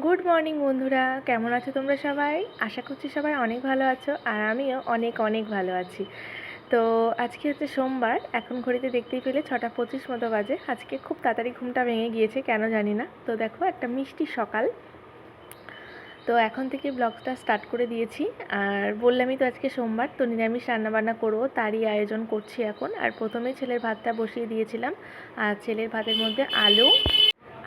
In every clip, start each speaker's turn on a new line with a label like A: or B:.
A: Good morning বন্ধুরা। কেমন আছো তোমরা সবাই? আশা করছি সবাই অনেক ভালো আছো আর আমিও অনেক অনেক ভালো আছি। তো আজকে হচ্ছে সোমবার, এখন ঘড়িতে দেখতেই পেলে ছটা পঁচিশ মতো বাজে। আজকে খুব তাড়াতাড়ি ঘুমটা ভেঙে গিয়েছে, কেন জানি না। তো দেখো, একটা মিষ্টি সকাল। তো এখন থেকে ব্লগটা স্টার্ট করে দিয়েছি। আর বললামই তো আজকে সোমবার, তো নিরামিষ রান্নাবান্না করব, তারই আয়োজন করছি এখন। আর প্রথমে ছেলের ভাতটা বসিয়ে দিয়েছিলাম। আর ছেলের ভাতের মধ্যে আলু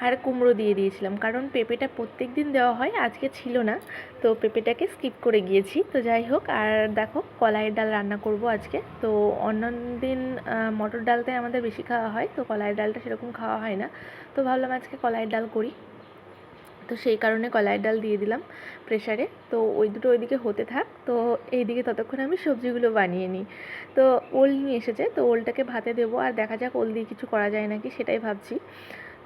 A: আর কুমড়ো দিয়ে দিয়েছিলাম। কারণ পেঁপেটা প্রত্যেক দিন দেওয়া হয়, আজকে ছিল না। তো পেঁপেটাকে স্কিপ করে গিয়েছি। তো যাই হোক, আর দেখো কলাইয়ের ডাল রান্না করব আজকে। তো অন্য দিন মটর ডালটাই আমাদের বেশি খাওয়া হয়, তো কলাইয়ের ডালটা সেরকম খাওয়া হয় না। তো ভাবলাম আজকে কলাইয়ের ডাল করি। তো সেই কারণে কলাইয়ের ডাল দিয়ে দিলাম প্রেশারে তো ওই দুটো ওইদিকে হতে থাক। তো এইদিকে ততক্ষণ আমি সবজিগুলো বানিয়ে নিই। তো ওল নিয়ে এসেছে। তো ওলটাকে ভাতে দেবো। আর দেখা যাক ওল দিয়ে কিছু করা যায় নাকি সেটাই ভাবছি।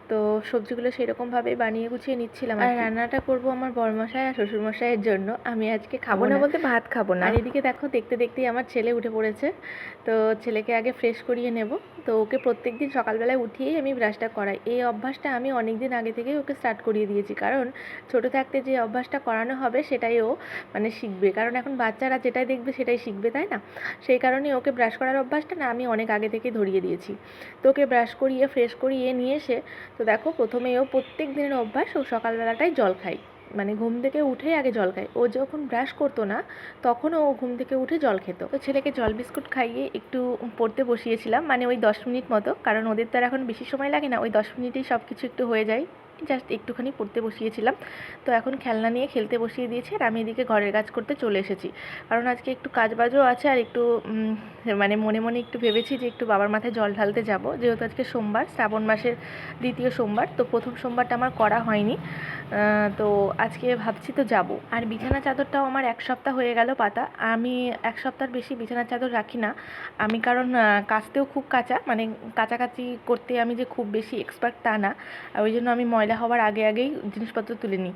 A: তো সবজিগুলো সেরকমভাবেই বানিয়ে গুছিয়ে নিচ্ছিলাম আর রান্নাটা করব আমার বরমশাই আর শ্বশুরমশাইয়ের জন্য। আমি আজকে খাব না বলতে ভাত খাব না। আর এদিকে দেখো দেখতে দেখতেই আমার ছেলে উঠে পড়েছে। তো ছেলেকে আগে ফ্রেশ করিয়ে নেব। তো ওকে প্রত্যেক দিন সকালবেলায় উঠিয়েই আমি ব্রাশটা করাই। এই অভ্যাসটা আমি অনেক দিন আগে থেকেই ওকে স্টার্ট করিয়ে দিয়েছি। কারণ ছোট থাকতে যে অভ্যাসটা করানো হবে সেটাই ও মানে শিখবে। কারণ এখন বাচ্চারা যেটাই দেখবে সেটাই শিখবে তাই না? সেই কারণে ওকে ব্রাশ করার অভ্যাসটা না আমি অনেক আগে থেকেই ধরিয়ে দিয়েছি। তো ওকে ব্রাশ করিয়ে ফ্রেশ করিয়ে নিয়ে এসে তো দেখো প্রথমে ও প্রত্যেক দিনের অভ্যাস ও সকালবেলাটাই জল খায়। মানে ঘুম থেকে উঠেই আগে জল খায়। ও যখন ব্রাশ করতো না, তখন ও ঘুম থেকে উঠে জল খেত। তো ছেলেকে জল বিস্কুট খাইয়ে একটু পড়তে বসিয়েছিলাম মানে ওই দশ মিনিট মতো, কারণ ওদের তো আর এখন বেশি সময় লাগে না, ওই দশ মিনিটেই সব কিছু একটু হয়ে যায়। জাস্ট একটুখানি পড়তে বসিয়েছিলাম। তো এখন খেলনা নিয়ে খেলতে বসিয়ে দিয়েছে আর আমি এদিকে ঘরের কাজ করতে চলে এসেছি। কারণ আজকে একটু কাজ বাজও আছে আর একটু মানে মনে মনে একটু ভেবেছি যে একটু বাবার মাথায় জল ঢালতে যাব। যেহেতু আজকে সোমবার, শ্রাবণ মাসের দ্বিতীয় সোমবার, তো প্রথম সোমবারটা আমার করা হয়নি। তো আজকে ভাবছি তো যাব। আর বিছানা চাদরটাও আমার এক সপ্তাহ হয়ে গেল পাতা। আমি এক সপ্তাহের বেশি বিছানার চাদর রাখি না। আমি কারণ কাচতেও খুব কাঁচা। মানে কাচাকাচি করতে আমি যে খুব বেশি এক্সপার্ট তা না। ওই জন্য আমি ময়লা হওয়ার আগে আগেই জিনিসপত্র তুলে নিই।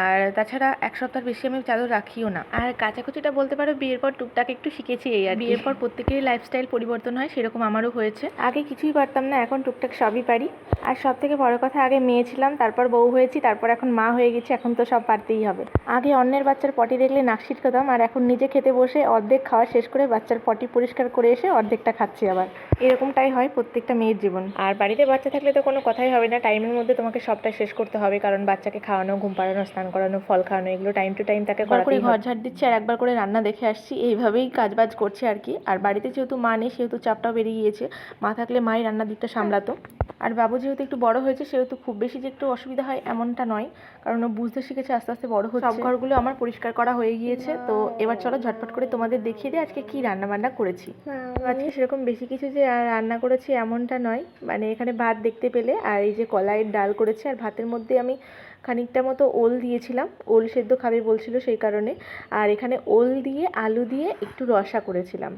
A: আর তাছাড়া এক সপ্তাহের বেশি আমি চাদর রাখিও না। আর কাচাকুচিটা বলতে পারো বিয়ের পর টুকটাক একটু শিখেছি এই আর বিয়ের পর প্রত্যেকেরই লাইফস্টাইল পরিবর্তন হয় সেরকম আমারও হয়েছে। আগে কিছুই পারতাম না এখন টুকটাক সবই পারি। আর সব থেকে বড় কথা আগে মেয়ে ছিলাম তারপর বউ হয়েছি তারপর এখন মা হয়ে গেছি এখন তো সব পারতেই হবে। আগে অন্যের বাচ্চার পটি দেখলে নাক ছিটকাতাম আর এখন নিজে খেতে বসে অর্ধেক খাওয়া শেষ করে বাচ্চার পটি পরিষ্কার করে এসে অর্ধেকটা খাচ্ছি আবার। এরকমটাই হয় প্রত্যেকটা মেয়ের জীবন। আর বাড়িতে বাচ্চা থাকলে তো কোনো কথাই হবে না টাইমের মধ্যে তোমাকে সবটা শেষ করতে হবে কারণ বাচ্চাকে খাওয়ানো ঘুম পাড়ানো স্নান করানো ফল খাওয়ানো এগুলো টাইম টু টাইম তাকে করা করে ঘর ঝাড় দিচ্ছি আর একবার করে রান্না দেখে আসছি এইভাবেই কাজবাজ করছে আর কি। আর বাড়িতে যেহেতু মা নেই সেহেতু চাপটাও বেরিয়ে গিয়েছে মা থাকলে মাই রান্নার দিকটা সামলাতো। আর বাবু যেহেতু একটু বড় হয়েছে সেহেতু খুব বেশি যে একটু অসুবিধা হয় এমনটা নয় কারণ ও বুঝতে শিখেছে আস্তে আস্তে বড় হচ্ছে। সব ঘরগুলো আমার পরিষ্কার করা হয়ে গিয়েছে তো এবার চলো ঝটপট করে তোমাদের দেখিয়ে দিই আজকে কি রান্না বান্না করেছি আজকে সেরকম বেশি কিছু যে আর রান্না করেছি এমনটা নয় মানে এখানে ভাত দেখতে পেলে আর এই যে কলাইয়ের ডাল করেছি আর ভাতের মধ্যে আমি খানিকটা মতো ওল দিয়েছিলাম। ওল সেদ্ধ খাবে বলছিল সেই কারণে। আর এখানে ওল দিয়ে, আলু দিয়ে একটু রসা করেছিলাম।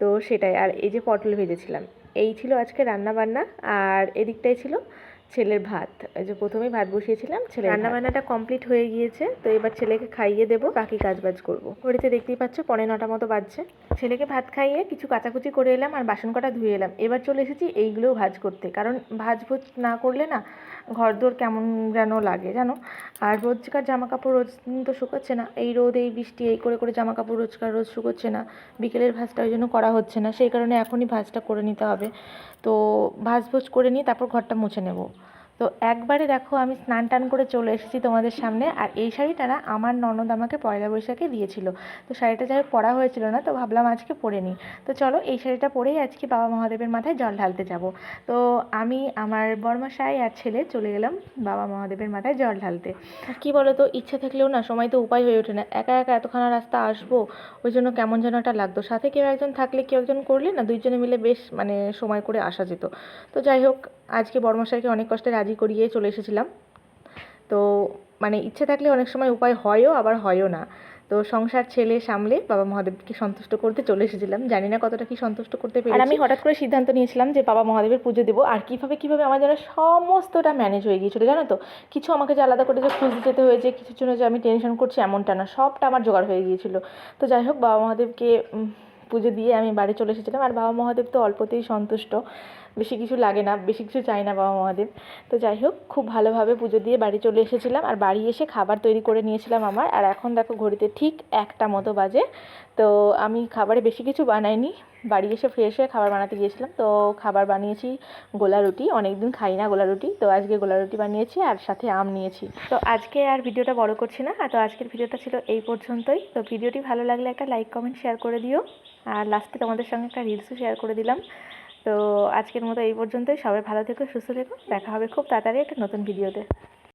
A: তো সেটাই। আর এই যে পটল ভেজেছিলাম। এই ছিল আজকে রান্না বান্না আর এদিকটাই ছিল ছেলের ভাত। যে প্রথমেই ভাত বসিয়েছিলাম ছেলে রান্না বান্নাটা কমপ্লিট হয়ে গিয়েছে, তো এবার ছেলেকে খাইয়ে দেবো, বাকি কাজ বাজ করব। ঘড়িতে দেখতেই পাচ্ছ পনেরো নটা মতো বাজছে। ছেলেকে ভাত খাইয়ে কিছু কাচাকুচি করে এলাম আর বাসন কটা ধুয়ে এলাম। এবার চলে এসেছি এইগুলোও ভাজ করতে, কারণ ভাজ ভোজ না করলে না ঘর দোর কেমন যেন লাগে, জানো? আর রোজকার জামা কাপড় রোজ তো শুকোচ্ছে না। এই রোদ, এই বৃষ্টি, এই করে করে জামা কাপড় রোজকার রোজ শুকোচ্ছে না। বিকেলের ভাজটা ওই জন্য করা হচ্ছে না। সেই কারণে এখনই ভাজটা করে নিতে হবে। তো ভাজ ভোজ করে নিয়ে তারপর ঘরটা মুছে নেব। তো একবারে দেখো আমি স্নান টান করে চলে এসেছি তোমাদের সামনে। আর এই শাড়িটা না আমার ননদ আমাকে পয়লা বৈশাখে দিয়েছিল। তো শাড়িটা যাই পরা হয়েছিল না, তো ভাবলাম আজকে পরে নিই। তো চলো এই শাড়িটা পরেই আজকে বাবা মহাদেবের মাথায় জল ঢালতে যাব। তো আমি আমার বর্মশাই আর ছেলে চলে গেলাম বাবা মহাদেবের মাথায় জল ঢালতে। কী বলো তো ইচ্ছা থাকলেও না সময় তো উপায় হয়ে ওঠে না। একা একা এতখানা রাস্তা আসব, ওই জন্য কেমন যেন একটা লাগতো। সাথে কেউ একজন থাকলে কেউ একজন করলে না দুইজনে মিলে বেশ মানে সময় করে আসা যেত। তো যাই হোক, আজকে বর্মশাইকে অনেক কষ্টে রাজি করিয়ে চলে এসেছিলাম। তো মানে ইচ্ছে থাকলে অনেক সময় উপায় হয়ও আবার হয়ও না। তো সংসার ছেলে সামলে বাবা মহাদেবকে সন্তুষ্ট করতে চলে এসেছিলাম। জানি না কতটা কি সন্তুষ্ট করতে পেরেছি আর আমি হঠাৎ করে সিদ্ধান্ত নিয়েছিলাম যে বাবা মহাদেবের পুজো দেবো। আর কীভাবে কীভাবে আমার যেন সমস্তটা ম্যানেজ হয়ে গিয়েছিল জানো তো? কিছু আমাকে যে আলাদা করে যে খুঁজতে যেতে হয়েছে কিছুর জন্য যে আমি টেনশন করছি এমনটা না। সবটা আমার জোগাড় হয়ে গিয়েছিল। তো যাই হোক বাবা মহাদেবকে পুজো দিয়ে আমি বাড়ি চলে এসেছিলাম। আর বাবা মহাদেব তো অল্পতেই সন্তুষ্ট। বেশি কিছু লাগে না, বেশি কিছু চাই না বাবা মহাদেব। তো যাই হোক, খুব ভালোভাবে পুজো দিয়ে বাড়ি চলে এসেছিলাম। আর বাড়ি এসে খাবার তৈরি করে নিয়েছিলাম আমার। আর এখন দেখো, ঘড়িতে ঠিক একটা মতো বাজে। তো আমি খাবারে বেশি কিছু বানাইনি। বাড়ি এসে ফ্রেশ হয়ে খাবার বানাতে গিয়েছিলাম। তো খাবার বানিয়েছি গোলা রুটি। অনেক দিন খাই না গোলা রুটি। তো আজকে গোলা রুটি বানিয়েছি আর সাথে আম নিয়েছি। তো আজকে আর ভিডিওটা বড় করছি না। তো আজকের ভিডিওটা ছিল এই পর্যন্তই। তো ভিডিওটি ভালো লাগলে একটা লাইক কমেন্ট শেয়ার করে দিও। আর লাস্টে তোমাদের সঙ্গে একটা রিলসও শেয়ার করে দিলাম। তো আজকের মতো এই পর্যন্তই। সবাই ভালো থেকো, সুস্থ থেকো। দেখা হবে খুব তাড়াতাড়ি একটা নতুন ভিডিওতে